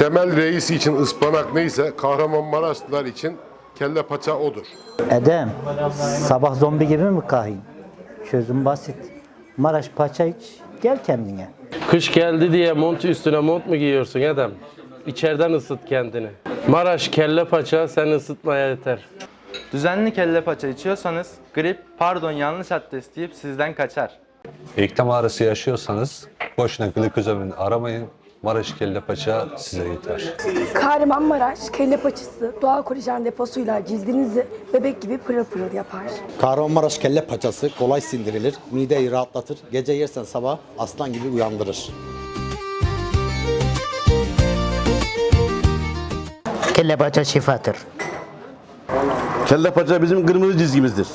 Temel reis için ıspanak neyse Kahramanmaraşlılar için kelle paça odur. Edem, sabah zombi gibi mi kahayım? Çözüm basit. Maraş paça iç, gel kendine. Kış geldi diye mont üstüne mont mu giyiyorsun Edem? İçeriden ısıt kendini. Maraş kelle paça sen ısıtmaya yeter. Düzenli kelle paça içiyorsanız grip, pardon yanlış adres deyip sizden kaçar. İklem ağrısı yaşıyorsanız boşuna glikozamin aramayın. Maraş kelle paça size yeter. Kahramanmaraş kelle paçası doğal kolajen deposuyla cildinizi bebek gibi pırıl pırıl yapar. Kahramanmaraş kelle paçası kolay sindirilir, mideyi rahatlatır, gece yersen sabah aslan gibi uyandırır. Kelle paça şifadır. Kelle paça bizim kırmızı çizgimizdir.